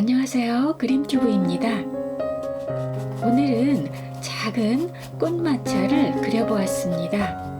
안녕하세요. 그림튜브입니다. 오늘은 작은 꽃마차를 그려보았습니다.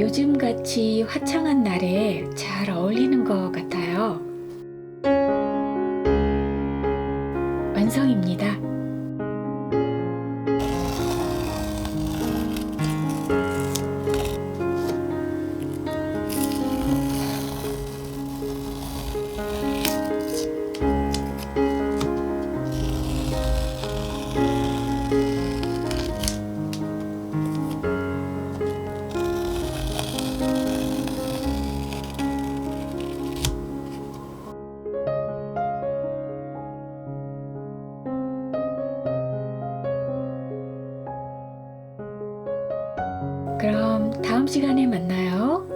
요즘같이 화창한 날에 잘 어울리는 것 같아요. 그럼 다음 시간에 만나요.